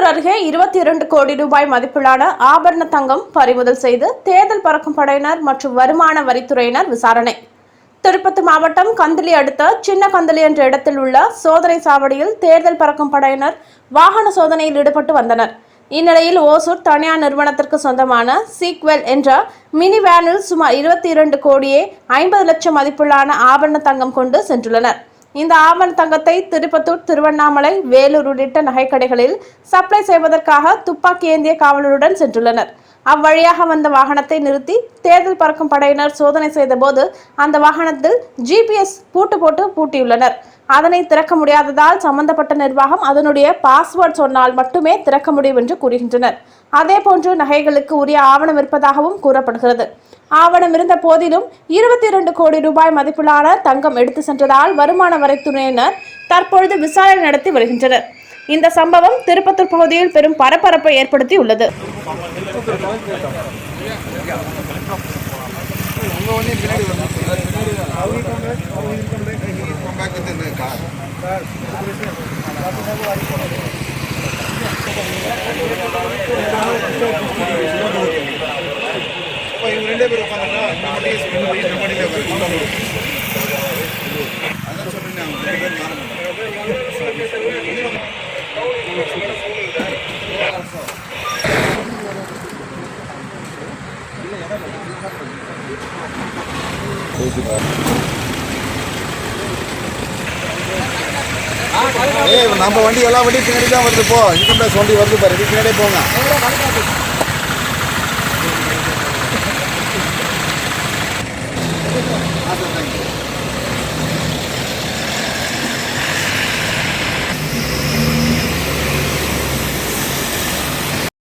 திருப்பத்தூர் அருகே இருபத்தி இரண்டு கோடி ரூபாய் மதிப்பிலான ஆபரண தங்கம் பறிமுதல் செய்து தேர்தல் பறக்கும் படையினர் மற்றும் வருமான வரித்துறையினர் விசாரணை. திருப்பத்தூர் மாவட்டம் கந்தளி அடுத்த சின்ன கந்தளி என்ற இடத்தில் உள்ள சோதனை சாவடியில் தேர்தல் பறக்கும் படையினர் வாகன சோதனையில் ஈடுபட்டு வந்தனர். இந்நிலையில் ஓசூர் தனியார் நிறுவனத்திற்கு சொந்தமான சீக்வெல் என்ற மினி வேனில் சுமார் இருபத்தி இரண்டு கோடியே ஐம்பது லட்சம் மதிப்பிலான ஆபரண தங்கம் கொண்டு சென்றுள்ளனர். இந்த ஆவண தங்கத்தை திருப்பத்தூர் திருவண்ணாமலை வேலூர் உள்ளிட்ட நகைக்கடைகளில் சப்ளை செய்வதற்காக துப்பாக்கி ஏந்திய காவலருடன் சென்றுள்ளனர். அவ்வழியாக வந்த வாகனத்தை நிறுத்தி தேர்தல் பறக்கும் படையினர் சோதனை செய்தபோது அந்த வாகனத்தில் ஜிபிஎஸ் பூட்டு போட்டு பூட்டியுள்ளனர். அதனை திறக்க முடியாததால் சம்பந்தப்பட்ட நிர்வாகம் அதனுடைய பாஸ்வேர்ட் சொன்னால் மட்டுமே திறக்க முடியும் என்று கூறுகின்றனர். அதேபோன்று நகைகளுக்கு உரிய ஆவணம் இருப்பதாகவும் கூறப்படுகிறது. ஆவணம் இருந்த போதிலும் இருபத்தி இரண்டு கோடி ரூபாய் மதிப்பிலான தங்கம் எடுத்து சென்றதால் வருமான வரித்துறையினர் தற்பொழுது விசாரணை நடத்தி வருகின்றனர். இந்த சம்பவம் திருப்பத்தூர் பகுதியில் பெரும் பரபரப்பை ஏற்படுத்தி உள்ளது இவங்க ரெண்டே பேர் உட்காந்துருக்கா நம்ம டீஸ் நம்ம அதான் அவங்க ரெண்டு நம்ம வண்டி எல்லா வண்டியும் பின்னாடி தான் வருது போ. இன்கம் டேக்ஸ் வண்டி வருது பாரு. பின்னாடியே போங்க.